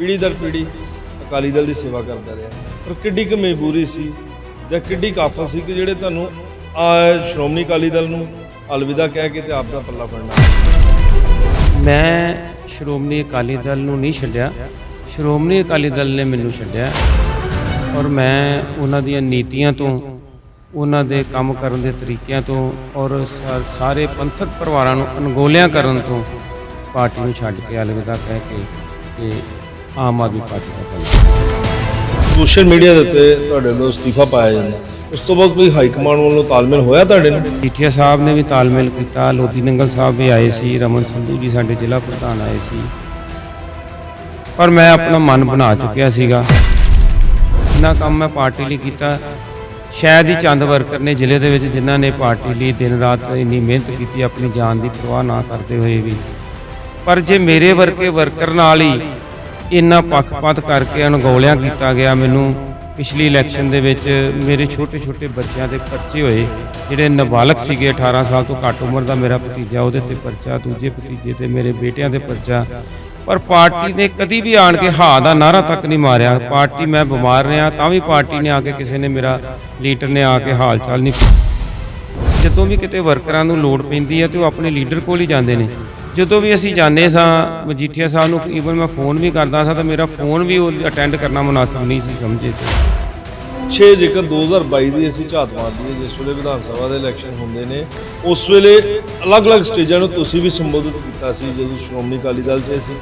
ਪੀੜ੍ਹੀ ਦਰ ਪੀੜ੍ਹੀ ਅਕਾਲੀ ਦਲ ਦੀ ਸੇਵਾ ਕਰਦਾ ਰਿਹਾ। ਪਰ ਕਿੱਡੀ ਕੁ ਮਜਬੂਰੀ ਸੀ ਜਾਂ ਕਿੱਡੀ ਕਾਫਤ ਸੀ ਕਿ ਜਿਹੜੇ ਤੁਹਾਨੂੰ ਸ਼੍ਰੋਮਣੀ ਅਕਾਲੀ ਦਲ ਨੂੰ ਅਲਵਿਦਾ ਕਹਿ ਕੇ ਤੇ ਆਪ ਦਾ ਪੱਲਾ ਫੜਨਾ ਮੈਂ ਸ਼੍ਰੋਮਣੀ ਅਕਾਲੀ ਦਲ ਨੂੰ ਨਹੀਂ ਛੱਡਿਆ। ਸ਼੍ਰੋਮਣੀ ਅਕਾਲੀ ਦਲ ਨੇ ਮੈਨੂੰ ਛੱਡਿਆ। ਔਰ ਮੈਂ ਉਹਨਾਂ ਦੀਆਂ ਨੀਤੀਆਂ ਤੋਂ, ਉਹਨਾਂ ਦੇ ਕੰਮ ਕਰਨ ਦੇ ਤਰੀਕਿਆਂ ਤੋਂ ਔਰ ਸਾ- ਸਾਰੇ ਪੰਥਕ ਪਰਿਵਾਰਾਂ ਨੂੰ ਅਣਗੌਲਿਆਂ ਕਰਨ ਤੋਂ ਪਾਰਟੀ ਨੂੰ ਛੱਡ ਕੇ ਅਲਵਿਦਾ ਕਹਿ ਕੇ ਤੇ ਆਮ ਆਦਮੀ ਪਾਰਟੀ ਦਾ ਪੱਲਾ ਸੋਸ਼ਲ ਮੀਡੀਆ ਦੇ ਉੱਤੇ ਤੁਹਾਡੇ ਵੱਲੋਂ ਅਸਤੀਫਾ ਪਾਇਆ ਜਾਂਦਾ। ਉਸ ਤੋਂ ਬਾਅਦ ਕੋਈ ਹਾਈ ਕਮਾਂਡ ਵੱਲੋਂ ਤਾਲਮੇਲ ਹੋਇਆ ਤੁਹਾਡੇ ਨਾਲ? ਜੀਠੀਆ ਸਾਹਿਬ ਨੇ ਵੀ ਤਾਲਮੇਲ ਕੀਤਾ ਲੋਧੀ ਨੰਗਲ ਸਾਹਿਬ ਵੀ ਆਏ ਸੀ ਰਮਨ ਸੰਧੂ ਜੀ ਸਾਡੇ ਜ਼ਿਲ੍ਹਾ ਪ੍ਰਧਾਨ ਆਏ ਸੀ। ਪਰ ਮੈਂ ਆਪਣਾ ਮਨ ਬਣਾ ਚੁੱਕਿਆ ਸੀਗਾ। ਇੰਨਾ ਕੰਮ ਮੈਂ ਪਾਰਟੀ ਲਈ ਕੀਤਾ। ਸ਼ਾਇਦ ਹੀ ਚੰਦ ਵਰਕਰ ਨੇ ਜ਼ਿਲ੍ਹੇ ਦੇ ਵਿੱਚ ਜਿਨ੍ਹਾਂ ਨੇ ਪਾਰਟੀ ਲਈ ਦਿਨ ਰਾਤ ਇੰਨੀ ਮਿਹਨਤ ਕੀਤੀ ਆਪਣੀ ਜਾਨ ਦੀ ਪਰਵਾਹ ਨਾ ਕਰਦੇ ਹੋਏ ਵੀ। ਪਰ ਜੇ ਮੇਰੇ ਵਰਗੇ ਵਰਕਰ ਨਾਲ ਹੀ ਇੰਨਾ ਪੱਖਪਾਤ ਕਰਕੇ ਅਣਗੌਲਿਆਂ ਕੀਤਾ ਗਿਆ। ਮੈਨੂੰ ਪਿਛਲੀ ਇਲੈਕਸ਼ਨ ਦੇ ਵਿੱਚ ਮੇਰੇ ਛੋਟੇ-ਛੋਟੇ ਬੱਚਿਆਂ ਦੇ ਪਰਚੇ ਹੋਏ, ਜਿਹੜੇ ਨਾਬਾਲਗ ਸੀਗੇ 18 ਸਾਲ ਤੋਂ ਘੱਟ ਉਮਰ ਦਾ ਮੇਰਾ ਭਤੀਜਾ, ਉਹਦੇ ਤੇ ਪਰਚਾ, ਦੂਜੇ ਭਤੀਜੇ ਤੇ ਮੇਰੇ ਬੇਟਿਆਂ ਦੇ ਪਰਚਾ। ਪਰ ਪਾਰਟੀ ਨੇ ਕਦੀ ਵੀ ਆਣ ਕੇ ਹਾਂ ਦਾ ਨਾਰਾ ਤੱਕ ਨਹੀਂ ਮਾਰਿਆ। ਪਾਰਟੀ ਮੈਂ ਬਿਮਾਰ ਰਿਹਾ, ਤਾਂ ਵੀ ਪਾਰਟੀ ਨੇ ਆ ਕੇ ਕਿਸੇ ਨੇ ਮੇਰਾ ਲੀਡਰ ਨੇ ਆ ਕੇ ਹਾਲ ਚਾਲ ਨਹੀਂ ਜਦੋਂ ਵੀ ਕਿਤੇ ਵਰਕਰਾਂ ਨੂੰ ਲੋੜ ਪੈਂਦੀ ਹੈ ਤੇ ਉਹ ਆਪਣੇ ਲੀਡਰ ਕੋਲ ਹੀ ਜਾਂਦੇ ਨੇ। ਜਦੋਂ ਵੀ ਅਸੀਂ ਜਾਂਦੇ ਸਾਂ, ਮਜੀਠੀਆ ਸਾਹਿਬ ਨੂੰ ਈਵਨ ਮੈਂ ਫੋਨ ਵੀ ਕਰਦਾ ਸਾਂ ਤਾਂ ਮੇਰਾ ਫੋਨ ਵੀ ਉਹ ਅਟੈਂਡ ਕਰਨਾ ਮੁਨਾਸਬ ਨਹੀਂ ਸੀ ਸਮਝੇ ਤੇ। 6 ਜੇਕਰ 2022 ਦੀ ਅਸੀਂ ਝਾਤ ਮਾਰਦੀ ਹੈ ਜਿਸ ਵੇਲੇ ਵਿਧਾਨ ਸਭਾ ਦੇ ਇਲੈਕਸ਼ਨ ਹੁੰਦੇ ਨੇ, ਉਸ ਵੇਲੇ ਅਲੱਗ-ਅਲੱਗ ਸਟੇਜਾਂ ਨੂੰ ਤੁਸੀਂ ਵੀ ਸੰਬੋਧਿਤ ਕੀਤਾ ਸੀ, ਜਦੋਂ ਸ਼੍ਰੋਮਣੀ ਅਕਾਲੀ ਦਲ 'ਚ ਸੀ,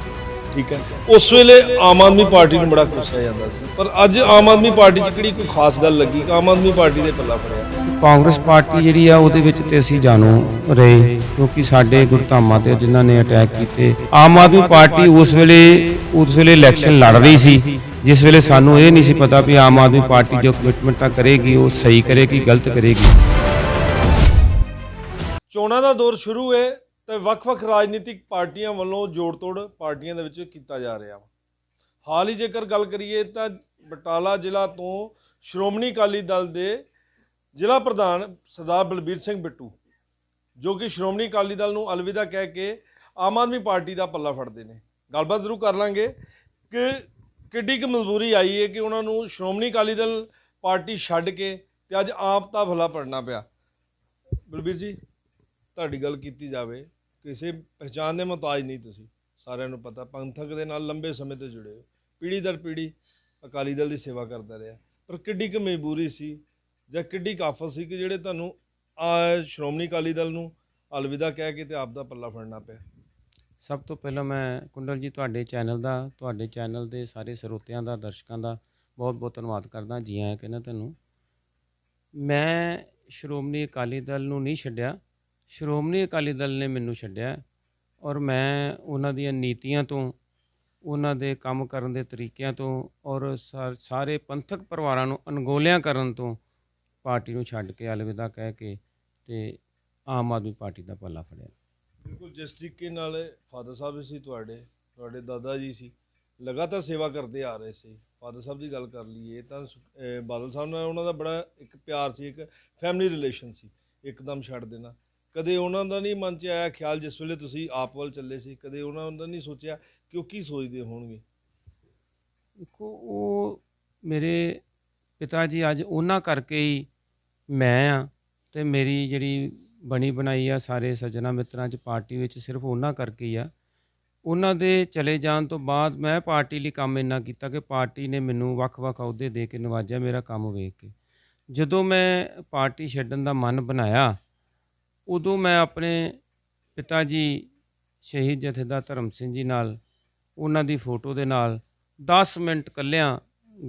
ਠੀਕ ਹੈ? ਉਸ ਵੇਲੇ ਆਮ ਆਦਮੀ ਪਾਰਟੀ ਨੂੰ ਬੜਾ ਗੁੱਸਾ ਜਾਂਦਾ ਸੀ, ਪਰ ਅੱਜ ਆਮ ਆਦਮੀ ਪਾਰਟੀ 'ਚ ਕਿਹੜੀ ਕੋਈ ਖਾਸ ਗੱਲ ਲੱਗੀ? ਕਿ ਆਮ ਆਦਮੀ ਪਾਰਟੀ ਦੇ ਪੱਲਾ ਫੜਿਆ। ਕਾਂਗਰਸ ਪਾਰਟੀ ਜਿਹੜੀ ਆ, ਉਹਦੇ ਵਿੱਚ ਤੇ ਅਸੀਂ ਜਾਣੂ ਰਹੇ, ਕਿਉਂਕਿ ਸਾਡੇ ਗੁਰਧਾਮਾਂ ਤੇ ਜਿਨ੍ਹਾਂ ਨੇ ਅਟੈਕ ਕੀਤੇ। ਆਮ ਆਦਮੀ ਪਾਰਟੀ ਉਸ ਵੇਲੇ ਉਸ ਵੇਲੇ ਇਲੈਕਸ਼ਨ ਲੜ ਰਹੀ ਸੀ, ਜਿਸ ਵੇਲੇ ਸਾਨੂੰ ਇਹ ਨਹੀਂ ਸੀ ਪਤਾ ਵੀ ਆਮ ਆਦਮੀ ਪਾਰਟੀ ਜੋ ਕਮਿਟਮੈਂਟਾਂ ਕਰੇਗੀ, ਉਹ ਸਹੀ ਕਰੇਗੀ, ਗਲਤ ਕਰੇਗੀ। ਚੋਣਾਂ ਦਾ ਦੌਰ ਸ਼ੁਰੂ ਹੈ ਤੇ ਵੱਖ-ਵੱਖ ਰਾਜਨੀਤਿਕ ਪਾਰਟੀਆਂ ਵੱਲੋਂ ਜੋੜ-ਤੋੜ ਪਾਰਟੀਆਂ ਦੇ ਵਿੱਚ ਕੀਤਾ ਜਾ ਰਿਹਾ ਵਾ। ਹਾਲ ਹੀ ਜੇਕਰ ਗੱਲ ਕਰੀਏ ਤਾਂ ਬਟਾਲਾ ਜ਼ਿਲ੍ਹਾ ਤੋਂ ਸ਼੍ਰੋਮਣੀ ਅਕਾਲੀ ਦਲ ਦੇ ਜ਼ਿਲ੍ਹਾ ਪ੍ਰਧਾਨ ਸਰਦਾਰ ਬਲਬੀਰ ਸਿੰਘ ਬਿੱਟੂ, ਜੋ ਕਿ ਸ਼੍ਰੋਮਣੀ ਅਕਾਲੀ ਦਲ ਨੂੰ ਅਲਵਿਦਾ ਕਹਿ ਕੇ ਆਮ ਆਦਮੀ ਪਾਰਟੀ ਦਾ ਪੱਲਾ ਫੜਦੇ ਨੇ। ਗੱਲਬਾਤ ਜ਼ਰੂਰ ਕਰ ਲਾਂਗੇ ਕਿ ਕਿੱਡੀ ਕੁ ਮਜਬੂਰੀ ਆਈ ਹੈ ਕਿ ਉਹਨਾਂ ਨੂੰ ਸ਼੍ਰੋਮਣੀ ਅਕਾਲੀ ਦਲ ਪਾਰਟੀ ਛੱਡ ਕੇ ਤੇ ਅੱਜ ਆਪ ਦਾ ਭਲਾ ਪੜਨਾ ਪਿਆ। ਬਲਬੀਰ ਜੀ, ਤੁਹਾਡੀ ਗੱਲ ਕੀਤੀ ਜਾਵੇ, ਕਿਸੇ ਪਹਿਚਾਨ ਦੇ ਮੁਹਤਾਜ ਨਹੀਂ ਤੁਸੀਂ। ਸਾਰਿਆਂ ਨੂੰ ਪਤਾ, ਪੰਥਕ ਦੇ ਨਾਲ ਲੰਬੇ ਸਮੇਂ ਤੋਂ ਜੁੜੇ ਹੋ ਪੀੜ੍ਹੀ ਦਰ ਪੀੜ੍ਹੀ ਅਕਾਲੀ ਦਲ ਦੀ ਸੇਵਾ ਕਰਦਾ ਰਿਹਾ। ਪਰ ਕਿੱਡੀ ਕੁ ਮਜਬੂਰੀ ਸੀ ਜਾਂ ਕਿੱਡੀ ਕਾਫਤ ਸੀ ਕਿ ਜਿਹੜੇ ਤੁਹਾਨੂੰ ਆ ਸ਼੍ਰੋਮਣੀ ਅਕਾਲੀ ਦਲ ਨੂੰ ਅਲਵਿਦਾ ਕਹਿ ਕੇ ਤੇ ਆਪ ਦਾ ਪੱਲਾ ਫੜਨਾ ਪਿਆ? ਸਭ ਤੋਂ ਪਹਿਲਾਂ ਮੈਂ ਕੁੰਡਲ ਜੀ, ਤੁਹਾਡੇ ਚੈਨਲ ਦਾ, ਤੁਹਾਡੇ ਚੈਨਲ ਦੇ ਸਾਰੇ ਸਰੋਤਿਆਂ ਦਾ, ਦਰਸ਼ਕਾਂ ਦਾ ਬਹੁਤ-ਬਹੁਤ ਧੰਨਵਾਦ ਕਰਦਾ, ਜੀ ਆਇਆਂ ਕਹਿੰਦਾ ਤੁਹਾਨੂੰ ਮੈਂ ਸ਼੍ਰੋਮਣੀ ਅਕਾਲੀ ਦਲ ਨੂੰ ਨਹੀਂ ਛੱਡਿਆ। ਸ਼੍ਰੋਮਣੀ ਅਕਾਲੀ ਦਲ ਨੇ ਮੈਨੂੰ ਛੱਡਿਆ ਔਰ ਮੈਂ ਉਹਨਾਂ ਦੀਆਂ ਨੀਤੀਆਂ ਤੋਂ, ਉਹਨਾਂ ਦੇ ਕੰਮ ਕਰਨ ਦੇ ਤਰੀਕਿਆਂ ਤੋਂ ਔਰ ਸਾ- ਸਾਰੇ ਪੰਥਕ ਪਰਿਵਾਰਾਂ ਨੂੰ ਅਣਗੌਲਿਆਂ ਕਰਨ ਤੋਂ ਪਾਰਟੀ ਨੂੰ ਛੱਡ ਕੇ ਅਲਵਿਦਾ ਕਹਿ ਕੇ ਤੇ ਆਮ ਆਦਮੀ ਪਾਰਟੀ ਦਾ ਪੱਲਾ ਫੜਿਆ। ਬਿਲਕੁਲ ਜਿਸ ਤਰੀਕੇ ਨਾਲ ਫਾਦਰ ਸਾਹਿਬ ਸੀ ਤੁਹਾਡੇ ਤੁਹਾਡੇ ਦਾਦਾ ਜੀ ਸੀ ਲਗਾਤਾਰ ਸੇਵਾ ਕਰਦੇ ਆ ਰਹੇ ਸੀ। ਫਾਦਰ ਸਾਹਿਬ ਦੀ ਗੱਲ ਕਰ ਲਈਏ ਤਾਂ ਬਾਦਲ ਸਾਹਿਬ ਨਾਲ ਉਹਨਾਂ ਦਾ ਬੜਾ ਇੱਕ ਪਿਆਰ ਸੀ ਇੱਕ ਫੈਮਿਲੀ ਰਿਲੇਸ਼ਨ ਸੀ ਇੱਕਦਮ ਛੱਡ ਦੇਣਾ। ਕਦੇ ਉਹਨਾਂ ਦਾ ਨਹੀਂ ਮਨ 'ਚ ਆਇਆ ਖਿਆਲ ਜਿਸ ਵੇਲੇ ਤੁਸੀਂ ਆਪ ਵੱਲ ਚੱਲੇ ਸੀ ਕਦੇ ਉਹਨਾਂ ਦਾ ਨਹੀਂ ਸੋਚਿਆ ਕਿ ਉਹ ਕੀ ਸੋਚਦੇ ਹੋਣਗੇ? ਦੇਖੋ ਉਹ ਮੇਰੇ ਪਿਤਾ ਜੀ, ਅੱਜ ਉਹਨਾਂ ਕਰਕੇ ਹੀ ਮੈਂ ਆ ਤੇ ਮੇਰੀ ਜਿਹੜੀ ਬਣੀ ਬਣਾਈ ਆ ਸਾਰੇ ਸੱਜਣਾ ਮਿੱਤਰਾਂ 'ਚ ਪਾਰਟੀ ਵਿੱਚ ਸਿਰਫ ਉਹਨਾਂ ਕਰਕੇ ਹੀ ਆ। ਉਹਨਾਂ ਦੇ ਚਲੇ ਜਾਣ ਤੋਂ ਬਾਅਦ ਮੈਂ ਪਾਰਟੀ ਲਈ ਕੰਮ ਇੰਨਾ ਕੀਤਾ ਕਿ ਪਾਰਟੀ ਨੇ ਮੈਨੂੰ ਵੱਖ-ਵੱਖ ਅਹੁਦੇ ਦੇ ਕੇ ਨਵਾਜਿਆ ਮੇਰਾ ਕੰਮ ਵੇਖ ਕੇ। ਜਦੋਂ ਮੈਂ ਪਾਰਟੀ ਛੱਡਣ ਦਾ ਮਨ ਬਣਾਇਆ, ਉਦੋਂ ਮੈਂ ਆਪਣੇ ਪਿਤਾ ਜੀ, ਸ਼ਹੀਦ ਜਥੇਦਾਰ ਧਰਮ ਸਿੰਘ ਜੀ ਨਾਲ, ਉਹਨਾਂ ਦੀ ਫੋਟੋ ਦੇ ਨਾਲ 10 ਮਿੰਟ ਕੱਲਿਆਂ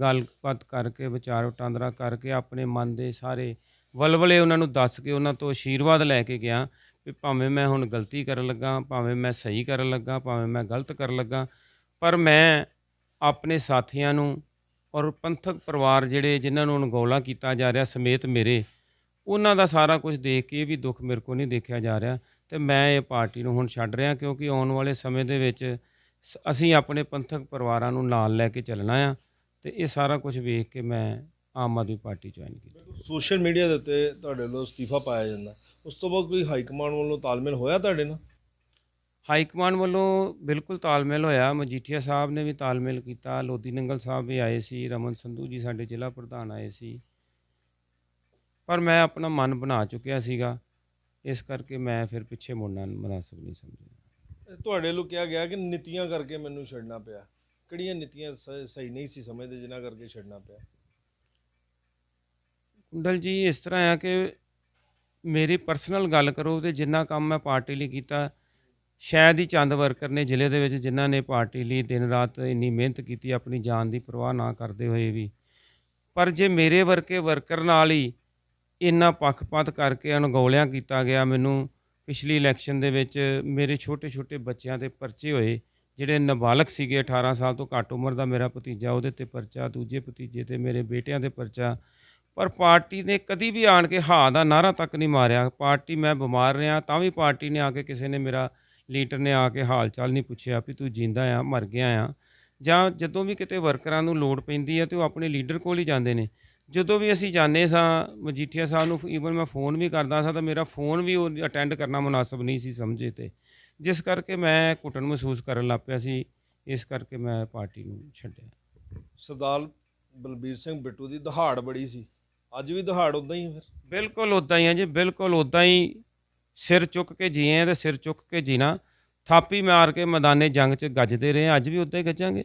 ਗੱਲਬਾਤ ਕਰਕੇ, ਵਿਚਾਰ ਵਟਾਂਦਰਾ ਕਰਕੇ ਆਪਣੇ ਮਨ ਦੇ ਸਾਰੇ ਵਲਵਲੇ ਉਹਨਾਂ ਨੂੰ ਦੱਸ ਕੇ, ਉਹਨਾਂ ਤੋਂ ਆਸ਼ੀਰਵਾਦ ਲੈ ਕੇ ਗਿਆ ਵੀ ਭਾਵੇਂ ਮੈਂ ਹੁਣ ਗਲਤੀ ਕਰਨ ਲੱਗਾ, ਭਾਵੇਂ ਮੈਂ ਸਹੀ ਕਰਨ ਲੱਗਾ, ਭਾਵੇਂ ਮੈਂ ਗਲਤ ਕਰਨ ਲੱਗਾ, ਪਰ ਮੈਂ ਆਪਣੇ ਸਾਥੀਆਂ ਨੂੰ ਔਰ ਪੰਥਕ ਪਰਿਵਾਰ ਜਿਹੜੇ ਜਿਨ੍ਹਾਂ ਨੂੰ ਅਣਗੌਲਾ ਕੀਤਾ ਜਾ ਰਿਹਾ ਸਮੇਤ ਮੇਰੇ, ਉਹਨਾਂ ਦਾ ਸਾਰਾ ਕੁਝ ਦੇਖ ਕੇ ਵੀ ਦੁੱਖ ਮੇਰੇ ਕੋ ਨਹੀਂ ਦੇਖਿਆ ਜਾ ਰਿਹਾ ਤੇ ਮੈਂ ਇਹ ਪਾਰਟੀ ਨੂੰ ਹੁਣ ਛੱਡ ਰਿਹਾ ਕਿਉਂਕਿ ਆਉਣ ਵਾਲੇ ਸਮੇਂ ਦੇ ਵਿੱਚ ਸ- ਅਸੀਂ ਆਪਣੇ ਪੰਥਕ ਪਰਿਵਾਰਾਂ ਨੂੰ ਨਾਲ ਲੈ ਕੇ ਚੱਲਣਾ ਆ। ਤੇ ਇਹ ਸਾਰਾ ਕੁਝ ਵੇਖ ਕੇ ਮੈਂ ਆਮ ਆਦਮੀ ਪਾਰਟੀ ਜੁਆਇਨ ਕੀਤਾ। ਸੋਸ਼ਲ ਮੀਡੀਆ ਦੇ ਉੱਤੇ ਤੁਹਾਡੇ ਵੱਲੋਂ ਅਸਤੀਫਾ ਪਾਇਆ ਜਾਂਦਾ। ਉਸ ਤੋਂ ਬਾਅਦ ਕੋਈ ਹਾਈ ਕਮਾਂਡ ਵੱਲੋਂ ਤਾਲਮੇਲ ਹੋਇਆ ਤੁਹਾਡੇ ਨਾਲ? ਹਾਈ ਕਮਾਂਡ ਵੱਲੋਂ ਬਿਲਕੁਲ ਤਾਲਮੇਲ ਹੋਇਆ। ਮਜੀਠੀਆ ਸਾਹਿਬ ਨੇ ਵੀ ਤਾਲਮੇਲ ਕੀਤਾ। ਲੋਦੀ ਨੰਗਲ ਸਾਹਿਬ ਵੀ ਆਏ ਸੀ। ਰਮਨ ਸੰਧੂ ਜੀ ਸਾਡੇ ਜ਼ਿਲ੍ਹਾ ਪ੍ਰਧਾਨ ਆਏ ਸੀ। ਪਰ ਮੈਂ ਆਪਣਾ ਮਨ ਬਣਾ ਚੁੱਕਿਆ ਸੀਗਾ। ਇਸ ਕਰਕੇ ਮੈਂ ਫਿਰ ਪਿੱਛੇ ਮੁੜਨਾ ਮناسب ਨਹੀਂ ਸਮਝਿਆ। ਤੁਹਾਡੇ ਨੂੰ ਕਿਹਾ ਗਿਆ ਕਿ ਨੀਤੀਆਂ ਕਰਕੇ ਮੈਨੂੰ ਛੱਡਣਾ ਪਿਆ। ਕਿਹੜੀਆਂ ਨੀਤੀਆਂ ਸ- ਸਹੀ ਨਹੀਂ ਸੀ ਸਮਝਦੇ ਜਿਨ੍ਹਾਂ ਕਰਕੇ ਛੱਡਣਾ ਪਿਆ? ਕੁੰਡਲ ਜੀ, ਇਸ ਤਰ੍ਹਾਂ ਆ ਕਿ ਮੇਰੀ ਪਰਸਨਲ ਗੱਲ ਕਰੋ ਤੇ ਜਿੰਨਾ ਕੰਮ ਮੈਂ ਪਾਰਟੀ ਲਈ ਕੀਤਾ, ਸ਼ਾਇਦ ਹੀ ਚੰਦ ਵਰਕਰ ਨੇ ਜ਼ਿਲ੍ਹੇ ਦੇ ਵਿੱਚ ਜਿਨ੍ਹਾਂ ਨੇ ਪਾਰਟੀ ਲਈ ਦਿਨ ਰਾਤ ਇੰਨੀ ਮਿਹਨਤ ਕੀਤੀ, ਆਪਣੀ ਜਾਨ ਦੀ ਪਰਵਾਹ ਨਾ ਕਰਦੇ ਹੋਏ ਵੀ। ਪਰ ਜੇ ਮੇਰੇ ਵਰਕੇ ਵਰਕਰ ਨਾਲ ਹੀ ਇੰਨਾ ਪੱਖਪਾਤ ਕਰਕੇ ਅਣਗੌਲਿਆਂ ਕੀਤਾ ਗਿਆ, ਮੈਨੂੰ ਪਿਛਲੀ ਇਲੈਕਸ਼ਨ ਦੇ ਵਿੱਚ ਮੇਰੇ ਛੋਟੇ-ਛੋਟੇ ਬੱਚਿਆਂ ਦੇ ਪਰਚੇ ਹੋਏ ਜਿਹੜੇ ਨਾਬਾਲਗ ਸੀਗੇ 18 ਸਾਲ ਤੋਂ ਘੱਟ ਉਮਰ ਦਾ ਮੇਰਾ ਭਤੀਜਾ, ਉਹਦੇ ਤੇ ਪਰਚਾ, ਦੂਜੇ ਭਤੀਜੇ ਤੇ ਮੇਰੇ ਬੇਟਿਆਂ ਦੇ ਪਰਚਾ। ਪਰ ਪਾਰਟੀ ਨੇ ਕਦੀ ਵੀ ਆਣ ਕੇ ਹਾਂ ਦਾ ਨਾਰਾ ਤੱਕ ਨਹੀਂ ਮਾਰਿਆ। ਪਾਰਟੀ ਮੈਂ ਬਿਮਾਰ ਰਿਹਾ, ਤਾਂ ਵੀ ਪਾਰਟੀ ਨੇ ਆ ਕੇ ਕਿਸੇ ਨੇ ਮੇਰਾ ਲੀਡਰ ਨੇ ਆ ਕੇ ਹਾਲ ਚਾਲ ਨਹੀਂ ਪੁੱਛਿਆ ਵੀ ਤੂੰ ਜਿੰਦਾ ਆ, ਮਰ ਗਿਆ ਆ। ਜਾਂ ਜਦੋਂ ਵੀ ਕਿਤੇ ਵਰਕਰਾਂ ਨੂੰ ਲੋੜ ਪੈਂਦੀ ਹੈ ਤੇ ਉਹ ਆਪਣੇ ਲੀਡਰ ਕੋਲ ਹੀ ਜਾਂਦੇ ਨੇ। ਜਦੋਂ ਵੀ ਅਸੀਂ ਜਾਂਦੇ ਸਾਂ, ਮਜੀਠੀਆ ਸਾਹਿਬ ਨੂੰ ਈਵਨ ਮੈਂ ਫੋਨ ਵੀ ਕਰਦਾ ਸਾਂ, ਤਾਂ ਮੇਰਾ ਫੋਨ ਵੀ ਉਹ ਅਟੈਂਡ ਕਰਨਾ ਮੁਨਾਸਬ ਨਹੀਂ ਸੀ ਸਮਝੇ ਤੇ। ਜਿਸ ਕਰਕੇ ਮੈਂ ਘੁਟਨ ਮਹਿਸੂਸ ਕਰਨ ਲੱਗ ਪਿਆ ਸੀ ਇਸ ਕਰਕੇ ਮੈਂ ਪਾਰਟੀ ਨੂੰ ਛੱਡਿਆ। ਸਰਦਾਰ ਬਲਬੀਰ ਸਿੰਘ ਬਿੱਟੂ ਦੀ ਦਹਾੜ ਬੜੀ ਸੀ। ਅੱਜ ਵੀ ਦਹਾੜ ਉਦਾਂ ਹੀ ਹੈ ਫਿਰ? ਬਿਲਕੁਲ ਉਦਾਂ ਹੀ ਆ ਜੀ ਬਿਲਕੁਲ ਉਦਾਂ ਹੀ। ਸਿਰ ਚੁੱਕ ਕੇ ਜੀਏ ਤੇ ਸਿਰ ਚੁੱਕ ਕੇ ਜੀਣਾ। ਥਾਪੀ ਮਾਰ ਕੇ ਮੈਦਾਨੇ ਜੰਗ 'ਚ ਗੱਜਦੇ ਰਹੇ ਅੱਜ ਵੀ ਉਦਾਂ ਹੀ ਗੱਜਾਂਗੇ।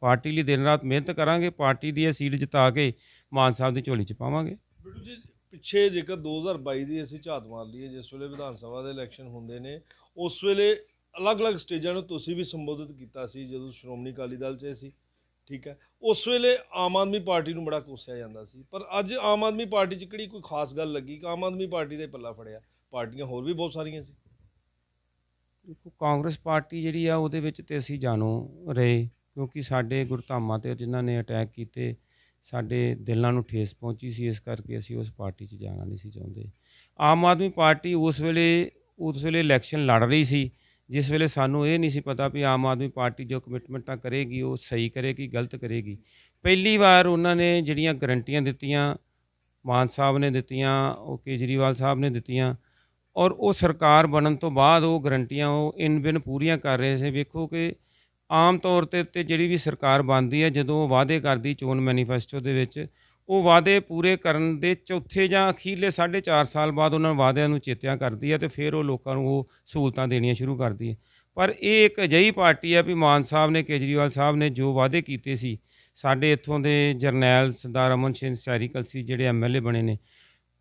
ਪਾਰਟੀ ਲਈ ਦਿਨ ਰਾਤ ਮਿਹਨਤ ਕਰਾਂਗੇ ਪਾਰਟੀ ਦੀ ਇਹ ਸੀਟ ਜਿਤਾ ਕੇ ਮਾਨ ਸਾਹਿਬ ਦੀ ਝੋਲੀ 'ਚ ਪਾਵਾਂਗੇ। ਬਿੱਟੂ ਜੀ ਪਿੱਛੇ ਜੇਕਰ 2022 ਦੀ ਅਸੀਂ ਝਾਤ ਮਾਰ ਲਈਏ ਜਿਸ ਵੇਲੇ ਵਿਧਾਨ ਸਭਾ ਦੇ ਇਲੈਕਸ਼ਨ ਹੁੰਦੇ ਨੇ ਉਸ ਵੇਲੇ ਅਲੱਗ-ਅਲੱਗ ਸਟੇਜਾਂ ਨੂੰ ਤੁਸੀਂ ਵੀ ਸੰਬੋਧਿਤ ਕੀਤਾ ਸੀ, ਜਦੋਂ ਸ਼੍ਰੋਮਣੀ ਅਕਾਲੀ ਦਲ 'ਚ ਸੀ, ਠੀਕ ਹੈ? ਉਸ ਵੇਲੇ ਆਮ ਆਦਮੀ ਪਾਰਟੀ ਨੂੰ ਬੜਾ ਕੋਸਿਆ ਜਾਂਦਾ ਸੀ, ਪਰ ਅੱਜ ਆਮ ਆਦਮੀ ਪਾਰਟੀ 'ਚ ਕਿਹੜੀ ਕੋਈ ਖਾਸ ਗੱਲ ਲੱਗੀ ਕਿ ਆਮ ਆਦਮੀ ਪਾਰਟੀ ਦਾ ਪੱਲਾ ਫੜਿਆ? ਪਾਰਟੀਆਂ ਹੋਰ ਵੀ ਬਹੁਤ ਸਾਰੀਆਂ ਸੀ। ਦੇਖੋ, ਕਾਂਗਰਸ ਪਾਰਟੀ ਜਿਹੜੀ ਆ, ਉਹਦੇ ਵਿੱਚ ਤੇ ਅਸੀਂ ਜਾਣੋ ਰਹੇ, ਕਿਉਂਕਿ ਸਾਡੇ ਗੁਰਧਾਮਾਂ ਤੇ ਜਿਨ੍ਹਾਂ ਨੇ ਅਟੈਕ ਕੀਤੇ, ਸਾਡੇ ਦਿਲਾਂ ਨੂੰ ਠੇਸ ਪਹੁੰਚੀ ਸੀ, ਇਸ ਕਰਕੇ ਅਸੀਂ ਉਸ ਪਾਰਟੀ 'ਚ ਜਾਣਾ ਨਹੀਂ ਸੀ ਚਾਹੁੰਦੇ। ਆਮ ਆਦਮੀ ਪਾਰਟੀ ਉਸ ਵੇਲੇ ਉਸ ਵੇਲੇ ਇਲੈਕਸ਼ਨ ਲੜ ਰਹੀ ਸੀ, ਜਿਸ ਵੇਲੇ ਸਾਨੂੰ ਇਹ ਨਹੀਂ ਸੀ ਪਤਾ ਵੀ ਆਮ ਆਦਮੀ ਪਾਰਟੀ ਜੋ ਕਮਿਟਮੈਂਟਾਂ ਕਰੇਗੀ, ਉਹ ਸਹੀ ਕਰੇਗੀ, ਗਲਤ ਕਰੇਗੀ। ਪਹਿਲੀ ਵਾਰ ਉਹਨਾਂ ਨੇ ਜਿਹੜੀਆਂ ਗਰੰਟੀਆਂ ਦਿੱਤੀਆਂ, ਮਾਨ ਸਾਹਿਬ ਨੇ ਦਿੱਤੀਆਂ, ਉਹ ਕੇਜਰੀਵਾਲ ਸਾਹਿਬ ਨੇ ਦਿੱਤੀਆਂ, ਔਰ ਉਹ ਸਰਕਾਰ ਬਣਨ ਤੋਂ ਬਾਅਦ ਉਹ ਗਰੰਟੀਆਂ ਉਹ ਇਨ ਬਿਨ ਪੂਰੀਆਂ ਕਰ ਰਹੇ ਸੀ। ਵੇਖੋ ਕਿ ਆਮ ਤੌਰ ਤੇ ਉੱਤੇ ਜਿਹੜੀ ਵੀ ਸਰਕਾਰ ਬਣਦੀ ਹੈ, ਜਦੋਂ ਉਹ ਵਾਅਦੇ ਕਰਦੀ ਚੋਣ ਮੈਨੀਫੈਸਟੋ ਦੇ ਵਿੱਚ ਉਹ ਵਾਅਦੇ ਪੂਰੇ ਕਰਨ ਦੇ ਚੌਥੇ ਜਾਂ ਅਖੀਰਲੇ 4.5 ਸਾਲ ਬਾਅਦ ਉਹਨਾਂ ਵਾਅਦਿਆਂ ਨੂੰ ਚੇਤਿਆ ਕਰਦੀ ਹੈ ਤੇ ਫਿਰ ਉਹ ਲੋਕਾਂ ਨੂੰ ਉਹ ਸਹੂਲਤਾਂ ਦੇਣੀਆਂ ਸ਼ੁਰੂ ਕਰਦੀ ਹੈ। ਪਰ ਇਹ ਇੱਕ ਅਜਿਹੀ ਪਾਰਟੀ ਹੈ ਵੀ ਮਾਨ ਸਾਹਿਬ ਨੇ, ਕੇਜਰੀਵਾਲ ਸਾਹਿਬ ਨੇ ਜੋ ਵਾਅਦੇ ਕੀਤੇ ਸੀ, ਸਾਡੇ ਇੱਥੋਂ ਦੇ ਜਰਨੈਲ ਸਰਦਾਰ ਅਮਨ ਸਿੰਘ ਸੈਰੀਕਲ ਸੀ, ਜਿਹੜੇ ਐਮਐਲਏ ਬਣੇ ਨੇ,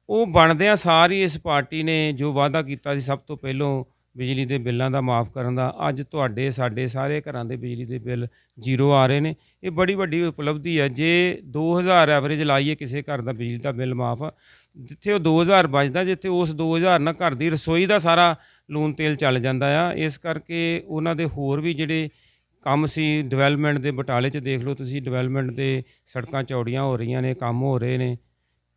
ਉਹ ਬਣਦਿਆਂ ਸਾਰੀ ਇਸ ਪਾਰਟੀ ਨੇ ਜੋ ਵਾਅਦਾ ਕੀਤਾ ਸੀ, ਸਭ ਤੋਂ ਪਹਿਲਾਂ ਬਿਜਲੀ ਦੇ ਬਿੱਲਾਂ ਦਾ ਮਾਫ ਕਰਨ ਦਾ, ਅੱਜ ਤੁਹਾਡੇ, ਸਾਡੇ ਸਾਰੇ ਘਰਾਂ ਦੇ ਬਿਜਲੀ ਦੇ ਬਿੱਲ ਜ਼ੀਰੋ ਆ ਰਹੇ ਨੇ। ਇਹ ਬੜੀ ਵੱਡੀ ਉਪਲਬਧੀ ਹੈ। ਜੇ 2000 ਐਵਰੇਜ ਲਾਈਏ ਕਿਸੇ ਘਰ ਦਾ ਬਿਜਲੀ ਦਾ ਬਿੱਲ ਮਾਫ, ਜਿੱਥੇ ਉਹ 2000 ਬਚਦਾ ਜਿੱਥੇ ਉਸ 2000 ਨਾਲ ਘਰ ਦੀ ਰਸੋਈ ਦਾ ਸਾਰਾ ਲੂਣ ਤੇਲ ਚੱਲ ਜਾਂਦਾ ਆ, ਇਸ ਕਰਕੇ ਉਹਨਾਂ ਦੇ ਹੋਰ ਵੀ ਜਿਹੜੇ ਕੰਮ ਸੀ, ਡਿਵੈਲਪਮੈਂਟ ਦੇ ਬਟਾਲੇ 'ਚ ਦੇਖ ਲਓ ਤੁਸੀਂ, ਡਿਵੈਲਪਮੈਂਟ ਦੇ ਸੜਕਾਂ ਚੌੜੀਆਂ ਹੋ ਰਹੀਆਂ ਨੇ, ਕੰਮ ਹੋ ਰਹੇ ਨੇ।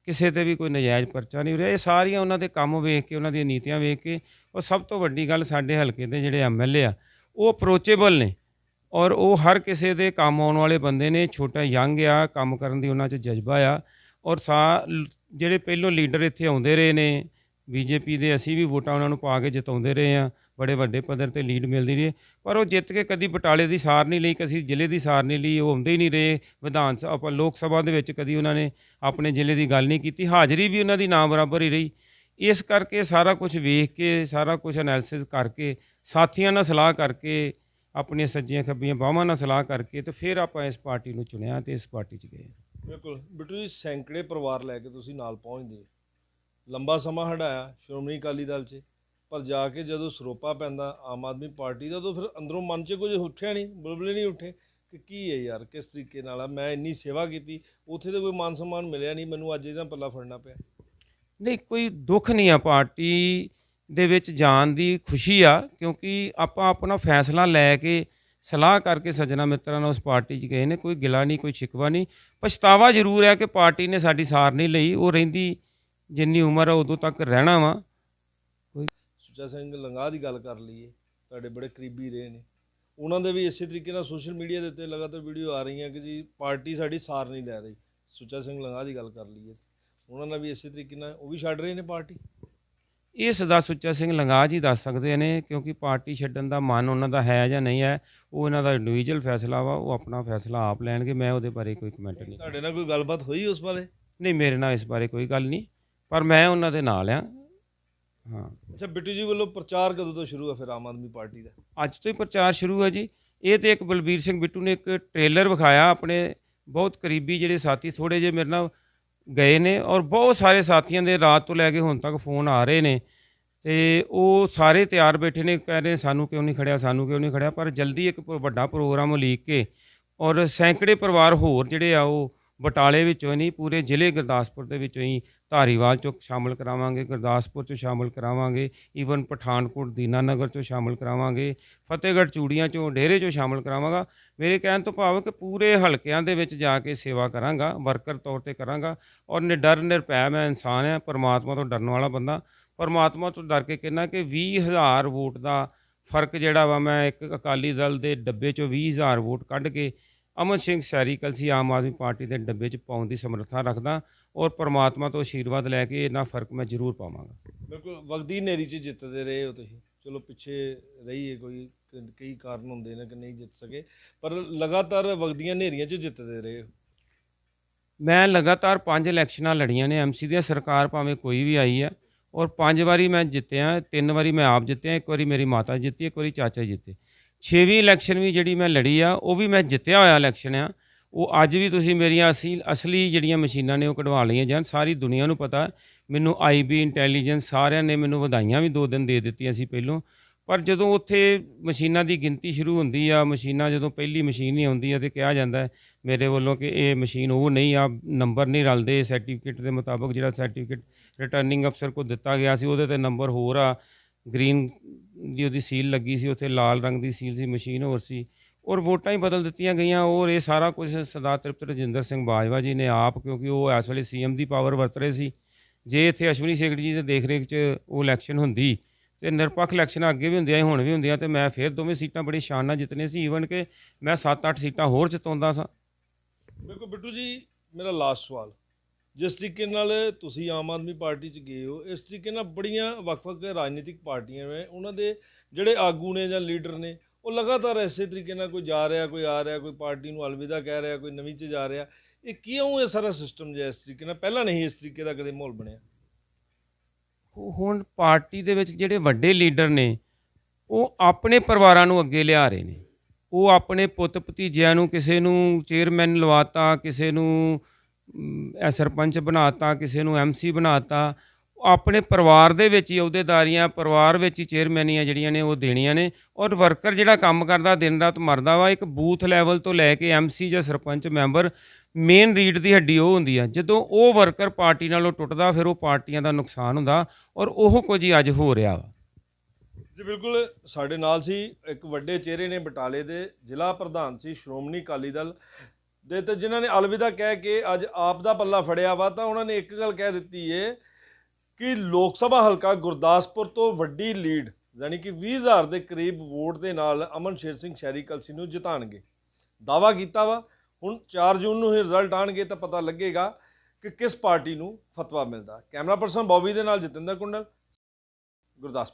ਕਿਸੇ ਤੇ ਵੀ ਕੋਈ ਨਜਾਇਜ਼ ਪਰਚਾ ਨਹੀਂ ਹੋ ਰਿਹਾ। ਇਹ ਸਾਰੀਆਂ ਉਹਨਾਂ ਦੇ ਕੰਮ ਵੇਖ ਕੇ, ਉਹਨਾਂ ਦੀਆਂ ਨੀਤੀਆਂ ਵੇਖ ਕੇ ਉਹ ਸਭ ਤੋਂ ਵੱਡੀ ਗੱਲ ਸਾਡੇ ਹਲਕੇ ਦੇ ਜਿਹੜੇ ਐਮਐਲਏ ਆ, ਉਹ ਅਪਰੋਚੇਬਲ ਨੇ ਔਰ ਉਹ ਹਰ ਕਿਸੇ ਦੇ ਕੰਮ ਆਉਣ ਵਾਲੇ ਬੰਦੇ ਨੇ, ਛੋਟਾ ਯੰਗ ਆ, ਕੰਮ ਕਰਨ ਦੀ ਉਹਨਾਂ 'ਚ ਜਜ਼ਬਾ ਆ ਔਰ ਸਾ ਜਿਹੜੇ ਪਹਿਲੋਂ ਲੀਡਰ ਇੱਥੇ ਆਉਂਦੇ ਰਹੇ ਨੇ ਬੀਜੇਪੀ ਦੇ ਅਸੀਂ ਵੀ ਵੋਟਾਂ ਉਹਨਾਂ ਨੂੰ ਪਾ ਕੇ ਜਿਤਾਉਂਦੇ ਰਹੇ ਆ ਬੜੇ ਵੱਡੇ ਪੱਧਰ ਤੇ ਲੀਡ ਮਿਲਦੀ ਰਹੀ ਹੈ। ਪਰ ਉਹ ਜਿੱਤ ਕੇ ਕਦੀ ਬਟਾਲੇ ਦੀ ਸਾਰ ਨਹੀਂ ਲਈ, ਕਦੀ ਜ਼ਿਲ੍ਹੇ ਦੀ ਸਾਰ ਨਹੀਂ ਲਈ, ਉਹ ਆਉਂਦੇ ਹੀ ਨਹੀਂ ਰਹੇ, ਵਿਧਾਨ ਸਭਾ ਲੋਕ ਸਭਾ ਦੇ ਵਿੱਚ ਕਦੀ ਉਹਨਾਂ ਨੇ ਆਪਣੇ ਜ਼ਿਲ੍ਹੇ ਦੀ ਗੱਲ ਨਹੀਂ ਕੀਤੀ, ਹਾਜ਼ਰੀ ਵੀ ਉਹਨਾਂ ਦੀ ਨਾ ਬਰਾਬਰ ਹੀ ਰਹੀ ਇਸ ਕਰਕੇ ਸਾਰਾ ਕੁਝ ਵੇਖ ਕੇ, ਸਾਰਾ ਕੁਝ ਐਨਾਲਿਸਿਸ ਕਰਕੇ, ਸਾਥੀਆਂ ਨਾਲ ਸਲਾਹ ਕਰਕੇ, ਆਪਣੀਆਂ ਸੱਜੀਆਂ ਖੱਬੀਆਂ ਬਾਹਾਂ ਨਾਲ ਸਲਾਹ ਕਰਕੇ ਤੇ ਫਿਰ ਆਪਾਂ ਇਸ ਪਾਰਟੀ ਨੂੰ ਚੁਣਿਆ ਤੇ ਇਸ ਪਾਰਟੀ 'ਚ ਗਏ ਬਿਲਕੁਲ। ਬਿੱਟੂ ਜੀ ਸੈਂਕੜੇ ਪਰਿਵਾਰ ਲੈ ਕੇ ਤੁਸੀਂ ਨਾਲ ਪਹੁੰਚਦੇ ਲੰਬਾ ਸਮਾਂ ਹੰਢਾਇਆ ਸ਼੍ਰੋਮਣੀ ਅਕਾਲੀ ਦਲ 'ਚ, ਪਰ ਜਾ ਕੇ ਜਦੋਂ ਸਰੋਪਾ ਪੈਂਦਾ ਆਮ ਆਦਮੀ ਪਾਰਟੀ ਦਾ, ਤਾਂ ਫਿਰ ਅੰਦਰੋਂ ਮਨ 'ਚ ਕੁਝ ਉੱਠਿਆ ਨਹੀਂ, ਬੁਲਬੁਲੇ ਨਹੀਂ ਉੱਠੇ ਕਿ ਕੀ ਹੈ ਯਾਰ, ਕਿਸ ਤਰੀਕੇ ਨਾਲ ਆ, ਮੈਂ ਇੰਨੀ ਸੇਵਾ ਕੀਤੀ, ਉੱਥੇ ਤਾਂ ਕੋਈ ਮਾਨ ਸਨਮਾਨ ਮਿਲਿਆ ਨਹੀਂ, ਮੈਨੂੰ ਅੱਜ ਇਹਦਾ ਪੱਲਾ ਫੜਨਾ ਪਿਆ। ਨਹੀਂ, ਕੋਈ ਦੁੱਖ ਨਹੀਂ ਆ ਪਾਰਟੀ ਦੇ ਵਿੱਚ ਜਾਣ ਦੀ ਖੁਸ਼ੀ ਆ, ਕਿਉਂਕਿ ਆਪਾਂ ਆਪਣਾ ਫੈਸਲਾ ਲੈ ਕੇ ਸਲਾਹ ਕਰਕੇ ਸੱਜਣਾ ਮਿੱਤਰਾਂ ਨਾਲ ਉਸ ਪਾਰਟੀ 'ਚ ਗਏ ਨੇ, ਕੋਈ ਗਿਲਾ ਨਹੀਂ, ਕੋਈ ਸ਼ਿਕਵਾ ਨਹੀਂ। ਪਛਤਾਵਾ ਜ਼ਰੂਰ ਹੈ ਕਿ ਪਾਰਟੀ ਨੇ ਸਾਡੀ ਸਾਰ ਨਹੀਂ ਲਈ, ਉਹ ਰਹਿੰਦੀ ਜਿੰਨੀ ਉਮਰ ਆ ਉਦੋਂ ਤੱਕ ਰਹਿਣਾ ਵਾ। ਸੁੱਚਾ ਸਿੰਘ ਲੰਗਾ ਦੀ ਗੱਲ ਕਰ ਲਈਏ, ਤੁਹਾਡੇ ਬੜੇ ਕਰੀਬੀ ਰਹੇ ਨੇ। ਉਹਨਾਂ ਦੇ ਵੀ ਇਸੇ ਤਰੀਕੇ ਨਾਲ ਸੋਸ਼ਲ ਮੀਡੀਆ ਦੇ ਉੱਤੇ ਲਗਾਤਾਰ ਵੀਡੀਓ ਆ ਰਹੀਆਂ ਕਿ ਜੀ ਪਾਰਟੀ ਸਾਡੀ ਸਾਰ ਨਹੀਂ ਲੈ ਰਹੀ। ਸੁੱਚਾ ਸਿੰਘ ਲੰਗਾ ਦੀ ਗੱਲ ਕਰ ਲਈਏ। ਉਹਨਾਂ ਨਾਲ ਵੀ ਇਸੇ ਤਰੀਕੇ ਨਾਲ ਉਹ ਵੀ ਛੱਡ ਰਹੇ ਨੇ ਪਾਰਟੀ? ਇਹ ਸਦਾ ਸੁੱਚਾ ਸਿੰਘ ਲੰਗਾ ਜੀ ਦੱਸ ਸਕਦੇ ਨੇ ਕਿਉਂਕਿ ਪਾਰਟੀ ਛੱਡਣ ਦਾ ਮਨ ਉਹਨਾਂ ਦਾ ਹੈ ਜਾਂ ਨਹੀਂ ਹੈ ਉਹ ਇਹਨਾਂ ਦਾ ਇੰਡੀਵਿਜੂਅਲ ਫੈਸਲਾ ਵਾ ਉਹ ਆਪਣਾ ਫੈਸਲਾ ਆਪ ਲੈਣਗੇ ਮੈਂ ਉਹਦੇ ਬਾਰੇ ਕੋਈ ਕਮੈਂਟ ਨਹੀਂ ਤੁਹਾਡੇ ਨਾਲ ਕੋਈ ਗੱਲਬਾਤ ਹੋਈ ਉਸ ਬਾਰੇ? ਨਹੀਂ ਮੇਰੇ ਨਾਲ ਇਸ ਬਾਰੇ ਕੋਈ ਗੱਲ ਨਹੀਂ ਪਰ ਮੈਂ ਉਹਨਾਂ ਦੇ ਨਾਲ ਆ ਹਾਂ। ਅੱਛਾ ਬਿੱਟੂ ਜੀ ਵੱਲੋਂ ਪ੍ਰਚਾਰ ਕਦੋਂ ਤੋਂ ਸ਼ੁਰੂ ਹੈ ਫਿਰ ਆਮ ਆਦਮੀ ਪਾਰਟੀ ਦਾ? ਅੱਜ ਤੋਂ ਹੀ ਪ੍ਰਚਾਰ ਸ਼ੁਰੂ ਹੈ ਜੀ। ਇਹ ਤੇ ਇੱਕ ਬਲਬੀਰ ਸਿੰਘ ਬਿੱਟੂ ਨੇ ਇੱਕ ਟ੍ਰੇਲਰ ਵਿਖਾਇਆ ਆਪਣੇ ਬਹੁਤ ਕਰੀਬੀ ਜਿਹੜੇ ਸਾਥੀ ਥੋੜੇ ਜਿਹੇ ਮੇਰੇ ਨਾਲ ਗਏ ਨੇ ਔਰ ਬਹੁਤ ਸਾਰੇ ਸਾਥੀਆਂ ਦੇ ਰਾਤ ਤੋਂ ਲੈ ਕੇ ਹੁਣ ਤੱਕ ਫੋਨ ਆ ਰਹੇ ਨੇ। ਤੇ ਉਹ ਸਾਰੇ ਤਿਆਰ ਬੈਠੇ ਨੇ, ਕਹਿ ਰਹੇ ਸਾਨੂੰ ਕਿਉਂ ਨਹੀਂ ਖੜਿਆ, ਸਾਨੂੰ ਕਿਉਂ ਨਹੀਂ ਖੜਿਆ, ਪਰ ਜਲਦੀ ਇੱਕ ਵੱਡਾ ਪ੍ਰੋਗਰਾਮ ਉਲੀਕ ਕੇ ਔਰ ਸੈਂਕੜੇ ਪਰਿਵਾਰ ਹੋਰ ਜਿਹੜੇ ਆ ਉਹ ਬਟਾਲੇ ਵਿੱਚੋਂ ਨਹੀਂ, ਪੂਰੇ ਜ਼ਿਲ੍ਹੇ ਗੁਰਦਾਸਪੁਰ ਦੇ ਵਿੱਚੋਂ ਹੀ ਧਾਰੀਵਾਲ ਚੋਂ ਸ਼ਾਮਲ ਕਰਾਵਾਂਗੇ, ਗੁਰਦਾਸਪੁਰ ਚੋਂ ਸ਼ਾਮਲ ਕਰਾਵਾਂਗੇ ਈਵਨ ਪਠਾਨਕੋਟ, ਦੀਨਾਨਗਰ ਚੋਂ ਸ਼ਾਮਲ ਕਰਾਵਾਂਗੇ, ਫਤਿਹਗੜ੍ਹ ਚੂੜੀਆਂ ਚੋਂ, ਡੇਰੇ ਚੋਂ ਸ਼ਾਮਲ ਕਰਾਵਾਂਗਾ। ਮੇਰੇ ਕਹਿਣ ਤੋਂ ਭਾਵ ਕਿ ਪੂਰੇ ਹਲਕਿਆਂ ਦੇ ਵਿੱਚ ਜਾ ਕੇ ਸੇਵਾ ਕਰਾਂਗਾ, ਵਰਕਰ ਤੌਰ ਤੇ ਕਰਾਂਗਾ ਔਰ ਨਿਡਰ ਨਿਰਭੈ ਮੈਂ ਇਨਸਾਨ ਹਾਂ, ਪਰਮਾਤਮਾ ਤੋਂ ਡਰਨ ਵਾਲਾ ਬੰਦਾ। ਪਰਮਾਤਮਾ ਤੋਂ ਡਰ ਕੇ ਕਹਿੰਦਾ ਕਿ 20000 ਵੋਟ ਦਾ ਫ਼ਰਕ ਜਿਹੜਾ ਵਾ, ਮੈਂ ਇੱਕ ਅਕਾਲੀ ਦਲ ਦੇ ਡੱਬੇ ਚੋਂ 20000 ਵੋਟ ਕੱਢ ਕੇ ਅਮਨ ਸਿੰਘ ਸੈਰੀ ਕਲਸੀ ਆਮ ਆਦਮੀ ਪਾਰਟੀ ਦੇ ਡੱਬੇ 'ਚ ਪਾਉਣ ਦੀ ਸਮਰੱਥਾ ਰੱਖਦਾ ਔਰ ਪਰਮਾਤਮਾ ਤੋਂ ਆਸ਼ੀਰਵਾਦ ਲੈ ਕੇ ਇਹਨਾਂ ਫ਼ਰਕ ਮੈਂ ਜ਼ਰੂਰ ਪਾਵਾਂਗਾ। ਬਿਲਕੁਲ ਵਗਦੀ ਨੇਰੀ 'ਚ ਜਿੱਤਦੇ ਰਹੇ ਹੋ ਤੁਸੀਂ। ਚਲੋ ਪਿੱਛੇ ਰਹੀਏ ਕੋਈ ਕਈ ਕਾਰਨ ਹੁੰਦੇ ਨੇ ਕਿ ਨਹੀਂ ਜਿੱਤ ਸਕੇ ਪਰ ਲਗਾਤਾਰ ਵਗਦੀਆਂ ਨੇਰੀਆਂ 'ਚ ਜਿੱਤਦੇ ਰਹੇ ਹੋ। ਮੈਂ ਲਗਾਤਾਰ ਪੰਜ ਇਲੈਕਸ਼ਨਾਂ ਲੜੀਆਂ ਨੇ ਐਮਸੀ ਦੀਆਂ ਸਰਕਾਰ ਭਾਵੇਂ ਕੋਈ ਵੀ ਆਈ ਹੈ ਔਰ ਪੰਜ ਵਾਰੀ ਮੈਂ ਜਿੱਤਿਆ ਤਿੰਨ ਵਾਰੀ ਮੈਂ ਆਪ ਜਿੱਤਿਆ ਇੱਕ ਵਾਰੀ ਮੇਰੀ ਮਾਤਾ ਜਿੱਤੀ ਇੱਕ ਵਾਰੀ ਚਾਚਾ ਜਿੱਤੇ। ਛੇਵੀਂ ਇਲੈਕਸ਼ਨ ਵੀ ਜਿਹੜੀ ਮੈਂ ਲੜੀ ਆ, ਉਹ ਵੀ ਮੈਂ ਜਿੱਤਿਆ ਹੋਇਆ ਇਲੈਕਸ਼ਨ ਆ। ਉਹ ਅੱਜ ਵੀ ਤੁਸੀਂ ਮੇਰੀਆਂ ਅਸਲੀ ਅਸਲੀ ਜਿਹੜੀਆਂ ਮਸ਼ੀਨਾਂ ਨੇ ਉਹ ਕਢਵਾ ਲਈਆਂ ਜਾਣ। ਸਾਰੀ ਦੁਨੀਆ ਨੂੰ ਪਤਾ, ਮੈਨੂੰ ਆਈਬੀ ਇੰਟੈਲੀਜੈਂਸ ਸਾਰਿਆਂ ਨੇ ਮੈਨੂੰ ਵਧਾਈਆਂ ਵੀ ਦੋ ਦਿਨ ਦੇ ਦਿੱਤੀਆਂ ਸੀ ਪਹਿਲੋਂ। ਪਰ ਜਦੋਂ ਉੱਥੇ ਮਸ਼ੀਨਾਂ ਦੀ ਗਿਣਤੀ ਸ਼ੁਰੂ ਹੁੰਦੀ ਆ, ਮਸ਼ੀਨਾਂ ਜਦੋਂ ਪਹਿਲੀ ਮਸ਼ੀਨ ਹੀ ਆਉਂਦੀ ਆ, ਤੇ ਕਿਹਾ ਜਾਂਦਾ ਮੇਰੇ ਵੱਲੋਂ ਕਿ ਇਹ ਮਸ਼ੀਨ ਉਹ ਨਹੀਂ ਆ, ਨੰਬਰ ਨਹੀਂ ਰਲਦੇ ਸਰਟੀਫਿਕੇਟ ਦੇ ਮੁਤਾਬਕ ਜਿਹੜਾ ਸਰਟੀਫਿਕੇਟ ਰਿਟਰਨਿੰਗ ਅਫਸਰ ਕੋ ਦਿੱਤਾ ਗਿਆ ਸੀ, ਉਹਦੇ ਤੇ ਨੰਬਰ ਹੋਰ ਆ। ਗ੍ਰੀਨ ਦੀ ਉਹਦੀ ਸੀਲ ਲੱਗੀ ਸੀ, ਉੱਥੇ ਲਾਲ ਰੰਗ ਦੀ ਸੀਲ ਸੀ, ਮਸ਼ੀਨ ਹੋਰ ਸੀ। ਔਰ ਵੋਟਾਂ ਹੀ ਬਦਲ ਦਿੱਤੀਆਂ ਗਈਆਂ। ਔਰ ਇਹ ਸਾਰਾ ਕੁਝ ਸਰਦਾਰ ਤ੍ਰਿਪਤ ਰਜਿੰਦਰ ਸਿੰਘ ਬਾਜਵਾ ਜੀ ਨੇ ਆਪ, ਕਿਉਂਕਿ ਉਹ ਇਸ ਵੇਲੇ ਸੀਐਮ ਦੀ ਪਾਵਰ ਵਰਤ ਰਹੇ ਸੀ। ਜੇ ਇੱਥੇ ਅਸ਼ਵਨੀ ਸੇਖੜ ਜੀ ਦੇ ਦੇਖ ਰੇਖ 'ਚ ਉਹ ਇਲੈਕਸ਼ਨ ਹੁੰਦੀ ਤੇ ਨਿਰਪੱਖ ਇਲੈਕਸ਼ਨ ਅੱਗੇ ਵੀ ਹੁੰਦੀਆਂ ਹੁਣ ਵੀ ਹੁੰਦੀਆਂ ਤੇ ਮੈਂ ਫਿਰ ਦੋਵੇਂ ਸੀਟਾਂ ਬੜੀ ਸ਼ਾਨ ਨਾਲ ਜਿੱਤਣੀਆਂ ਸੀ। ਈਵਨ ਕਿ ਮੈਂ 7-8 ਸੀਟਾਂ ਹੋਰ ਜਿਤਾਉਂਦਾ ਸਾਂ। ਬਿਲਕੁਲ ਬਿੱਟੂ ਜੀ, ਮੇਰਾ ਲਾਸਟ ਸਵਾਲ। ਜਿਸ ਤਰੀਕੇ ਨਾਲ ਤੁਸੀਂ ਆਮ ਆਦਮੀ ਪਾਰਟੀ 'ਚ ਗਏ ਹੋ, ਇਸ ਤਰੀਕੇ ਨਾਲ ਬੜੀਆਂ ਵੱਖ-ਵੱਖ ਰਾਜਨੀਤਿਕ ਪਾਰਟੀਆਂ ਨੇ, ਉਹਨਾਂ ਦੇ ਜਿਹੜੇ ਆਗੂ ਨੇ ਜਾਂ ਲੀਡਰ ਨੇ, ਉਹ ਲਗਾਤਾਰ ਐਸੇ ਤਰੀਕੇ ਨਾਲ ਕੋਈ ਜਾ ਰਿਹਾ, ਕੋਈ ਆ ਰਿਹਾ, ਕੋਈ ਪਾਰਟੀ ਨੂੰ ਅਲਵਿਦਾ ਕਹਿ ਰਿਹਾ, ਕੋਈ ਨਵੀਂ 'ਚ ਜਾ ਰਿਹਾ। ਇਹ ਕਿਉਂ ਇਹ ਸਾਰਾ ਸਿਸਟਮ ਜਿਹਾ ਇਸ ਤਰੀਕੇ ਨਾਲ, ਪਹਿਲਾਂ ਨਹੀਂ ਇਸ ਤਰੀਕੇ ਦਾ ਕਦੇ ਮਾਹੌਲ ਬਣਿਆ? ਉਹ ਹੁਣ ਪਾਰਟੀ ਦੇ ਵਿੱਚ ਜਿਹੜੇ ਵੱਡੇ ਲੀਡਰ ਨੇ, ਉਹ ਆਪਣੇ ਪਰਿਵਾਰਾਂ ਨੂੰ ਅੱਗੇ ਲਿਆ ਰਹੇ ਨੇ। ਉਹ ਆਪਣੇ ਪੁੱਤ ਭਤੀਜਿਆਂ ਨੂੰ, ਕਿਸੇ ਨੂੰ ਚੇਅਰਮੈਨ ਲਵਾਤਾ, ਕਿਸੇ ਨੂੰ ਅਮ, ਇਹ ਸਰਪੰਚ ਬਣਾਤਾ ਕਿਸੇ ਨੂੰ ਐਮਸੀ ਬਣਾਤਾ ਉਹ ਆਪਣੇ ਪਰਿਵਾਰ ਦੇ ਵਿੱਚ ਹੀ ਅਹੁਦੇਦਾਰੀਆਂ ਪਰਿਵਾਰ ਵਿੱਚ ਹੀ ਚੇਅਰਮੈਨੀਆਂ ਜਿਹੜੀਆਂ ਨੇ ਉਹ ਦੇਣੀਆਂ ਨੇ। ਔਰ ਵਰਕਰ ਜਿਹੜਾ ਕੰਮ ਕਰਦਾ ਦਿਨ ਰਾਤ ਮਰਦਾ ਵਾ ਇੱਕ ਬੂਥ ਲੈਵਲ ਤੋਂ ਲੈ ਕੇ ਐਮਸੀ ਜਾਂ ਸਰਪੰਚ ਮੈਂਬਰ ਮੇਨ ਰੀਡ ਦੀ ਹੱਡੀ ਉਹ ਹੁੰਦੀ ਆ। ਜਦੋਂ ਉਹ ਵਰਕਰ ਪਾਰਟੀ ਨਾਲੋਂ ਟੁੱਟਦਾ ਫਿਰ ਉਹ ਪਾਰਟੀਆਂ ਦਾ ਨੁਕਸਾਨ ਹੁੰਦਾ ਔਰ ਉਹ ਕੁਝ ਹੀ ਅੱਜ ਹੋ ਰਿਹਾ ਵਾ। ਜੀ ਬਿਲਕੁਲ ਸਾਡੇ ਨਾਲ ਸੀ ਇੱਕ ਵੱਡੇ ਚਿਹਰੇ ਨੇ ਬਟਾਲੇ ਦੇ ਜ਼ਿਲ੍ਹਾ ਪ੍ਰਧਾਨ ਸੀ ਸ਼੍ਰੋਮਣੀ ਅਕਾਲੀ ਦਲ ਦੇ ਤੇ ਜਿਨ੍ਹਾਂ ਨੇ ਅਲਵਿਦਾ ਕਹਿ ਕੇ ਅੱਜ ਆਪ ਦਾ ਪੱਲਾ ਫੜਿਆ ਵਾ, ਤਾਂ ਉਹਨਾਂ ਨੇ ਇੱਕ ਗੱਲ ਕਹਿ ਦਿੱਤੀ ਏ ਕਿ ਲੋਕ ਸਭਾ ਹਲਕਾ ਗੁਰਦਾਸਪੁਰ ਤੋਂ ਵੱਡੀ ਲੀਡ, ਯਾਨੀ ਕਿ 20000 ਦੇ ਕਰੀਬ ਵੋਟ ਦੇ ਨਾਲ ਅਮਨ ਸ਼ੇਰ ਸਿੰਘ ਸ਼ਹਿਰੀ ਕਲਸੀ ਨੂੰ ਜਿਤਾਣਗੇ। ਦਾਵਾ ਕੀਤਾ ਵਾ, ਹੁਣ 4 ਜੂਨ ਨੂੰ ਹੀ ਰਿਜ਼ਲਟ ਆਣਗੇ ਤਾਂ ਪਤਾ ਲੱਗੇਗਾ ਕਿ ਕਿਸ ਪਾਰਟੀ ਨੂੰ ਫਤਵਾ ਮਿਲਦਾ। ਕੈਮਰਾ ਪਰਸਨ ਬੌਬੀ ਦੇ ਨਾਲ ਜਤਿੰਦਰ ਕੁੰਡਲ, ਗੁਰਦਾਸਪੁਰ।